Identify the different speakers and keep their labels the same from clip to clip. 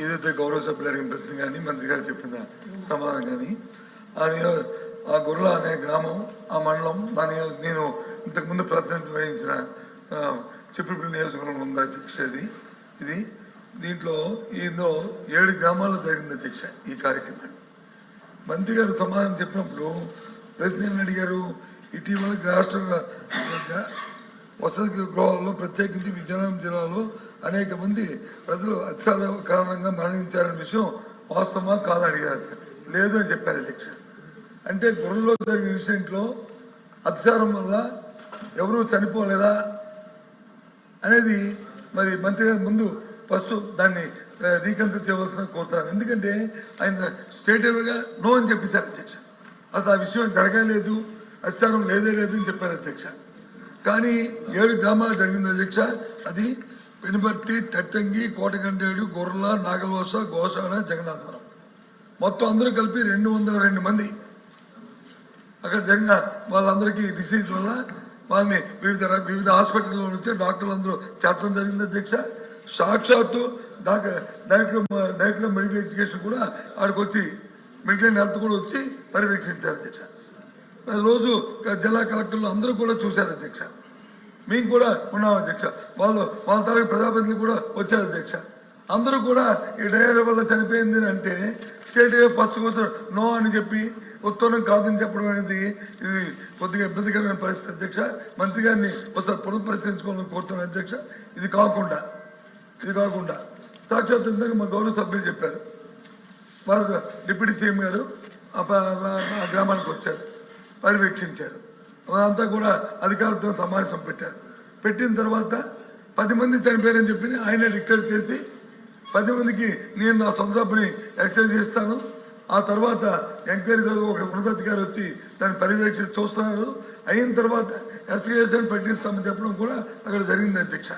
Speaker 1: ఏదైతే గౌరవ సభ్యులు అడిగిన ప్రశ్న కానీ మంత్రి గారు చెప్పిన సమాధానం కానీ ఆ ఆ గొర్రెల అనే గ్రామం ఆ మండలం దాని నేను ఇంతకుముందు ప్రాతినిధ్యం వహించిన చిప్పుడుపల్లి నియోజకవర్గం ఉంది అధ్యక్ష ఇది. ఇది దీంట్లో ఇందులో ఏడు గ్రామాల్లో జరిగింది అధ్యక్ష ఈ కార్యక్రమాన్ని మంత్రి గారు సమాధానం చెప్పినప్పుడు ప్రశ్న అడిగారు? ఇటీవల రాష్ట్ర వసతి గృహాల్లో ప్రత్యేకించి విజయనగరం జిల్లాలో అనేక మంది ప్రజలు అత్యార కారణంగా మరణించారనే విషయం వాస్తవమా కాదని అడిగారు లేదు అని చెప్పారు అధ్యక్ష. అంటే గొర్రెలో జరిగిన ఇన్సిడెంట్లో అత్యాచారం వల్ల ఎవరూ చనిపోలేదా అనేది మరి మంత్రి గారి ముందు ఫస్ట్ దాన్ని రీకంత చేయవలసిన కోరుతాను ఎందుకంటే ఆయన స్టేట్ అవేగా నో అని చెప్పేశారు అధ్యక్ష. అసలు ఆ విషయం జరగలేదు అత్యాచారం లేదే లేదు అని చెప్పారు అధ్యక్ష. కానీ ఏడు గ్రామాలు జరిగింది అధ్యక్ష. అది పెనుబర్తి తట్టంగి కోటగండేడు గొర్రెల నాగలవస గోసాడ జగన్నాథపురం. మొత్తం అందరూ కలిపి రెండు వందల రెండు మంది. అక్కడ జరిగిన వాళ్ళందరికీ డిసీజ్ వల్ల వాళ్ళని వివిధ వివిధ హాస్పిటల్లో నుంచి డాక్టర్లు అందరూ చేర్చడం జరిగింది అధ్యక్ష. సాక్షాత్తు doctor director director medical education కూడా ఆడికి వచ్చి మెడికల్ హెల్త్ కూడా వచ్చి పర్యవేక్షించారు అధ్యక్ష. రోజు జిల్లా కలెక్టర్లు అందరూ కూడా చూశారు అధ్యక్ష. మేము కూడా ఉన్నాం అధ్యక్ష. వాళ్ళు వాళ్ళ తరగతి ప్రజాప్రతినిధులు కూడా వచ్చారు అధ్యక్ష. అందరూ కూడా ఈ డయేరియా వల్ల చనిపోయింది అని అంటే స్టేట్ ఫస్ట్ కోసం నో అని చెప్పి ఉత్తరం కాదని చెప్పడం అనేది ఇది కొద్దిగా ఇబ్బందికరమైన పరిస్థితి అధ్యక్ష. మంత్రి గారిని ఒకసారి పునఃపరిశీలించుకోవాలని కోరుతున్నాను అధ్యక్ష. ఇది కాకుండా ఇది కాకుండా సాక్షాత్ ఇందాక మా గౌరవ సభ్యులు చెప్పారు. వారు డిప్యూటీ సీఎం గారు ఆ గ్రామానికి వచ్చారు. పర్యవేక్షించారు. అదంతా కూడా అధికారులతో సమావేశం పెట్టారు. పెట్టిన తర్వాత పది మంది చనిపోయారని చెప్పి ఆయన డిక్లేర్ చేసి పది మందికి నేను నా సొంత డబ్బుని ఎక్స్చేంజ్ చేస్తాను. ఆ తర్వాత ఎంక్వైరీ ఒక ఉన్నతాధికారి వచ్చి దాన్ని పర్యవేక్షణ చూస్తున్నారు. అయిన తర్వాత ఎస్టిగేషన్ ప్రకటిస్తామని చెప్పడం కూడా అక్కడ జరిగింది అధ్యక్ష.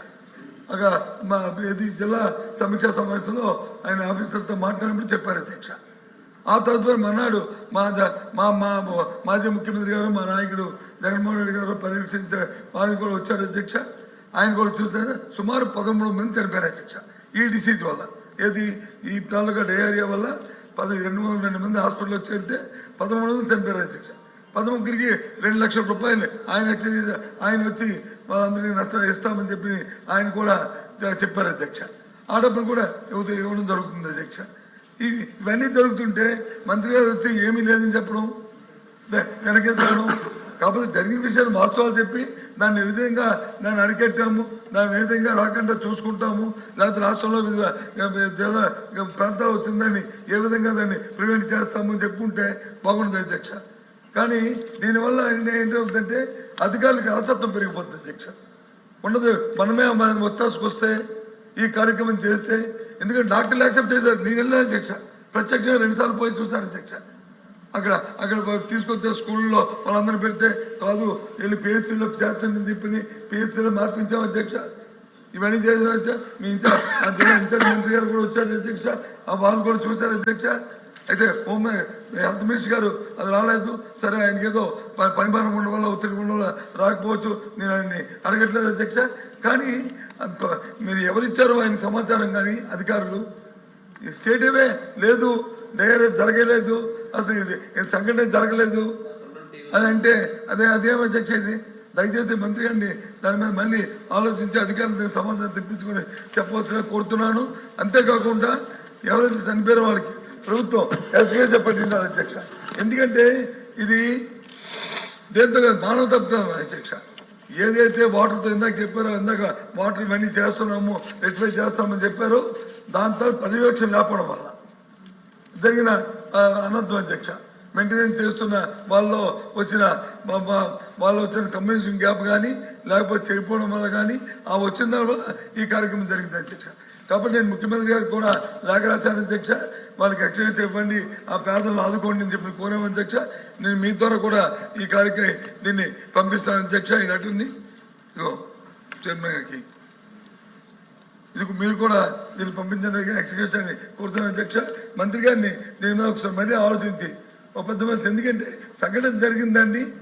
Speaker 1: అక్కడ మా ఇది జిల్లా సమీక్షా సమావేశంలో ఆయన ఆఫీసర్తో మాట్లాడినప్పుడు చెప్పారు అధ్యక్ష. ఆ తదుపరి మన్నాడు మా మా మా మాజీ ముఖ్యమంత్రి గారు మా నాయకుడు జగన్మోహన్ రెడ్డి గారు పర్యవేక్షించే వారికి కూడా వచ్చారు అధ్యక్ష. ఆయన కూడా చూస్తే సుమారు పదమూడు మంది చనిపోయారు అధ్యక్ష. ఈ డిసీజ్ వల్ల. ఏది? ఈ తాలూకా డయేరియా వల్ల? పది రెండు వందల రెండు మంది హాస్పిటల్లో చేరితే పదమూడు మంది చనిపోయారు అధ్యక్ష. పదముగ్గురికి రెండు లక్షల రూపాయలు ఆయన ఆయన వచ్చి వాళ్ళందరికీ నష్టం ఇస్తామని చెప్పి ఆయన కూడా చెప్పారు అధ్యక్ష. ఆ డబ్బులు కూడా ఇవ్వదు ఇవ్వడం జరుగుతుంది అధ్యక్ష. ఇవి ఇవన్నీ జరుగుతుంటే మంత్రి గారు వచ్చి ఏమీ లేదని చెప్పడం? ద- కాకపోతే జరిగిన విషయాన్ని వాస్తవాలు చెప్పి దాన్ని ఏ విధంగా దాన్ని అరికట్టాము దాన్ని ఏ విధంగా రాకుండా చూసుకుంటాము లేకపోతే రాష్ట్రంలో వివిధ జిల్లా ప్రాంతాలు వచ్చిందని ఏ విధంగా దాన్ని ప్రివెంట్ చేస్తాము అని చెప్పుకుంటే బాగుంటుంది అధ్యక్ష. కానీ దీనివల్ల ఏంటంటే అధికారులకు అలసత్వం పెరిగిపోతుంది అధ్యక్ష. ఉండదు మనమే మన ఒత్తాసుకు వస్తే ఈ కార్యక్రమం చేస్తే ఎందుకంటే డాక్టర్లు యాక్సెప్ట్ చేశారు నేను వెళ్ళాను అధ్యక్ష. ప్రత్యక్షంగా రెండుసార్లు పోయి చూశాను అధ్యక్ష. అక్కడ అక్కడ తీసుకొచ్చే స్కూల్లో వాళ్ళందరూ పెడితే కాదు వెళ్ళి పిహెచ్సీలో చేస్తానని చెప్పి పిహెచ్సీలో మార్పించాం అధ్యక్ష. ఇవన్నీ చేసే మీ ఇన్ఛార్జ్ ఇన్ఛార్జ్ మంత్రి గారు కూడా వచ్చారు అధ్యక్ష. ఆ వాళ్ళు కూడా చూశారు అధ్యక్ష. అయితే హోమ్ హెల్త్ మినిస్టర్ గారు అది రాలేదు. సరే ఆయనకి ఏదో పని భారం ఉండడం వల్ల ఒత్తిడి ఉండడం వల్ల రాకపోవచ్చు. నేను ఆయన్ని అడగట్లేదు అధ్యక్ష. కానీ మీరు ఎవరిచ్చారో ఆయన సమాచారం కానీ అధికారులు. స్టేట్ స్టేటివే లేదు డైరీ జరగలేదు. అసలు ఇది. సంఘటన జరగలేదు. అని అంటే అదే అదేం అధ్యక్ష ఇది. దయచేసి మంత్రి గారిని దాని మీద మళ్ళీ ఆలోచించి అధికారులు సమాధానం తెప్పించుకొని చెప్పవలసిన కోరుతున్నాను. అంతేకాకుండా ఎవరైతే చనిపోయారో వాళ్ళకి ప్రభుత్వం ఎస్కేసీ చెప్పండి అధ్యక్ష. ఎందుకంటే ఇది దేంతో కాదు, మానవ తప్పుతాం అధ్యక్ష. ఏదైతే వాటర్తో ఇందాక చెప్పారో ఇందాక వాటర్ ఇవన్నీ చేస్తున్నాము రెక్టిఫై చేస్తామని చెప్పారో దాంతో పర్యవేక్షణ లేకపోవడం వల్ల. జరిగిన అనంతం అధ్యక్ష మెయింటెనెన్స్ చేస్తున్న వాళ్ళు వచ్చిన వాళ్ళు వచ్చిన కమ్యూనికేషన్ గ్యాప్ కానీ లేకపోతే చెడిపోవడం వల్ల కానీ ఆ వచ్చిన దాని వల్ల ఈ కార్యక్రమం జరిగింది అధ్యక్ష. కాబట్టి నేను ముఖ్యమంత్రి గారికి కూడా లేఖ రాశాను అధ్యక్ష వాళ్ళకి ఎక్స్చేంజ్ ఇవ్వండి ఆ పేదలను ఆదుకోండి అని చెప్పి కోరాము అధ్యక్ష. నేను మీ ద్వారా కూడా ఈ కార్యక్రమం దీన్ని పంపిస్తాను అధ్యక్ష ఈ నటుని చైర్మన్ గారికి. ఇది మీరు కూడా దీన్ని పంపించడానికి ఎక్స్క్యూషన్ కోరుతున్నాను అధ్యక్ష. మంత్రి గారిని దీని మీద ఒకసారి మరీ ఆలోచించి. ఒక పెద్ద మంది ఎందుకంటే సంఘటన జరిగిందండి.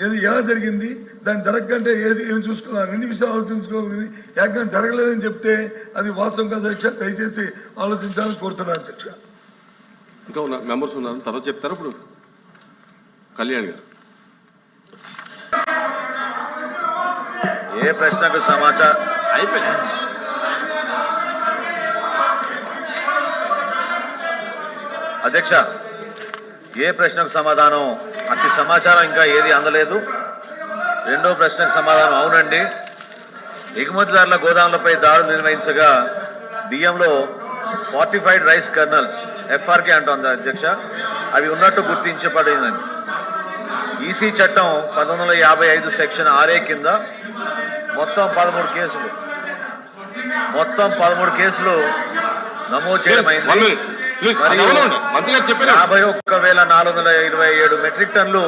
Speaker 1: ఏది ఎలా జరిగింది? దాని జరగకంటే ఏది ఏం చూసుకున్నారు రెండు విషయాలు ఆలోచించుకోవాలి. ఏకంగా జరగలేదని చెప్తే అది వాస్తవం కదా అధ్యక్ష. దయచేసి ఆలోచించాలని కోరుతున్నాను అధ్యక్ష.
Speaker 2: ఇంకా ఉన్న మెంబర్స్ ఉన్నారు. తర్వాత చెప్తారు ఇప్పుడు? కళ్యాణ్ గారు.
Speaker 3: ఏ ప్రశ్నకు సమాచారం?
Speaker 2: అయిపోయింది.
Speaker 3: అధ్యక్ష ఏ ప్రశ్నకు సమాధానం? అట్టి సమాచారం ఇంకా ఏది అందలేదు. రెండో ప్రశ్నకు సమాధానం అవునండి. ఎగుమతిదారుల గోదాములపై దాడులు నిర్వహించగా బియ్యంలో ఫార్టిఫైడ్ రైస్ కర్నల్స్ ఎఫ్ఆర్కే అంటోంది అధ్యక్ష. అవి ఉన్నట్టు గుర్తించబడిందని ఈసీ చట్టం పంతొమ్మిది వందల యాభై ఐదు సెక్షన్ ఆర్ఏ కింద మొత్తం పదమూడు కేసులు. మొత్తం పదమూడు కేసులు నమోదు చేయడం యాభై ఒక్క వేల నాలుగు వందల ఇరవై ఏడు మెట్రిక్ టన్లు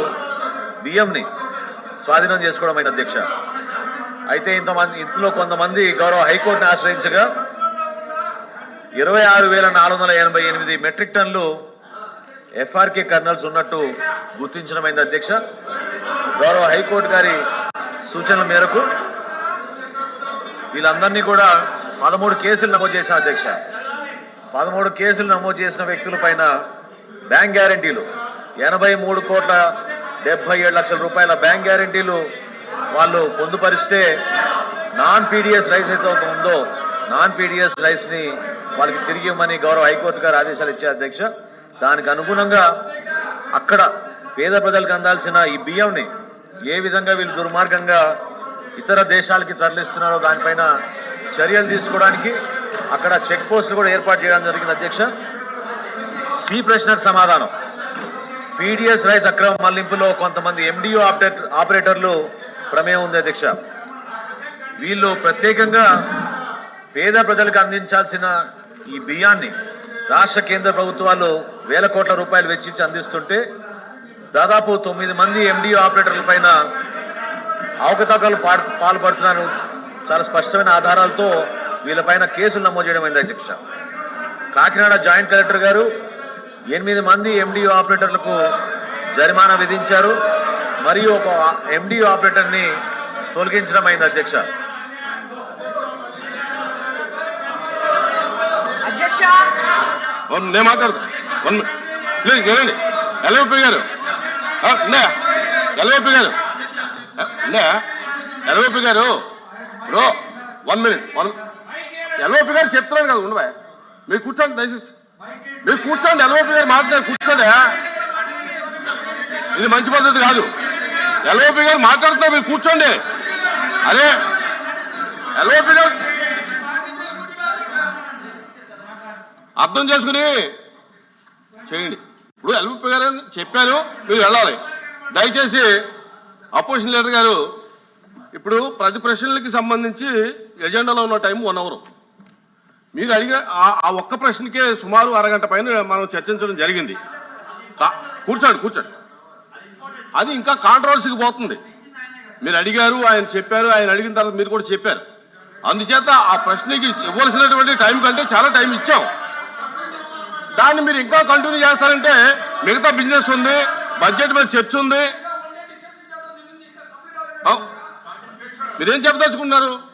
Speaker 3: బియ్యంని స్వాధీనం చేసుకోవడం అయింది అధ్యక్ష? అయితే ఇంతమంది ఇందులో కొంతమంది గౌరవ హైకోర్టును ఆశ్రయించగా ఇరవై ఆరు వేల నాలుగు వందల ఎనభై ఎనిమిది మెట్రిక్ టన్లు ఎఫ్ఆర్కే కర్నల్స్ ఉన్నట్టు గుర్తించడం అయింది అధ్యక్ష? గౌరవ హైకోర్టు గారి సూచనల మేరకు వీళ్ళందరినీ కూడా పదమూడు కేసులు నమోదు చేశాం అధ్యక్ష. పదమూడు కేసులు నమోదు చేసిన వ్యక్తుల పైన బ్యాంక్ గ్యారంటీలు. ఎనభై మూడు కోట్ల డెబ్బై ఏడు లక్షల రూపాయల బ్యాంక్ గ్యారంటీలు వాళ్ళు పొందుపరిస్తే నాన్ పీడిఎస్ రైస్ అయితే ఒక ఉందో నాన్ పీడిఎస్ రైస్ని వాళ్ళకి తిరిగి ఇవ్వమని గౌరవ హైకోర్టు గారు ఆదేశాలు ఇచ్చారు అధ్యక్ష. దానికి అనుగుణంగా అక్కడ పేద ప్రజలకు అందాల్సిన ఈ బియ్యంని ఏ విధంగా వీళ్ళు దుర్మార్గంగా ఇతర దేశాలకి తరలిస్తున్నారో దానిపైన చర్యలు తీసుకోవడానికి అక్కడ చెక్ పోస్టులు కూడా ఏర్పాటు చేయడం జరిగింది అధ్యక్ష. సి ప్రశ్నకు సమాధానం. పీడిఎస్ రైస్ అక్రమ మళ్ళింపులో కొంతమంది ఎండిఓ ఆపరేటర్ ఆపరేటర్లు ప్రమేయం ఉంది అధ్యక్ష. వీళ్ళు ప్రత్యేకంగా పేద ప్రజలకు అందించాల్సిన ఈ బియ్యాన్ని రాష్ట్ర కేంద్ర ప్రభుత్వాలు వేల కోట్ల రూపాయలు వెచ్చించి అందిస్తుంటే దాదాపు తొమ్మిది మంది ఎండిఓ ఆపరేటర్ల పైన అవకతవకలు పాల్పడుతున్నారు. చాలా స్పష్టమైన ఆధారాలతో వీళ్ళపైన కేసులు నమోదు చేయడం అయింది అధ్యక్ష కాకినాడ జాయింట్ కలెక్టర్ గారు ఎనిమిది మంది ఎండిఓ ఆపరేటర్లకు జరిమానా విధించారు. మరియు ఒక ఎండిఓ ఆపరేటర్ని తొలగించడం అయింది అధ్యక్ష.
Speaker 4: అధ్యక్ష!
Speaker 2: వన్ నేను మాట్లాడతా. వన్ ప్లీజ్ వినండి. ఎల్ఓపి గారు. ఆ, ఉండే ఎల్ఓపి గారు. ఎల్ఓపి గారు. Bro one minute. One LOP గారు చెప్తున్నాను కదా ఉండవా? మీరు కూర్చోండి దయచేసి. మీరు కూర్చోండి ఎల్ఓపి గారు మాట్లాడారు కూర్చోండి. ఇది మంచి పద్ధతి కాదు. ఎల్ఓపి గారు మాట్లాడుతున్నారు మీరు కూర్చోండి. అరే ఎల్ఓపి గారు అర్థం చేసుకుని చేయండి. ఇప్పుడు ఎల్ఓపి గారు చెప్పారు మీరు వెళ్ళాలి. దయచేసి అపోజిషన్ లీడర్ గారు ఇప్పుడు ప్రతి ప్రశ్నలకి సంబంధించి ఎజెండాలో ఉన్న టైం వన్ అవర్. మీరు అడిగే ఆ- ఒక్క ప్రశ్నకే సుమారు అరగంట పైన మనం చర్చించడం జరిగింది. కూర్చోండి కూర్చోండి. అది ఇంకా కాంట్రవర్సీకి పోతుంది. మీరు అడిగారు ఆయన చెప్పారు ఆయన అడిగిన తర్వాత మీరు కూడా చెప్పారు. అందుచేత ఆ ప్రశ్నకి ఇవ్వాల్సినటువంటి టైం కంటే చాలా టైం ఇచ్చాం. దాన్ని మీరు ఇంకా కంటిన్యూ చేస్తారంటే మిగతా బిజినెస్ ఉంది బడ్జెట్ మీద చర్చ ఉంది. మీరేం చెప్పదలుచుకున్నారు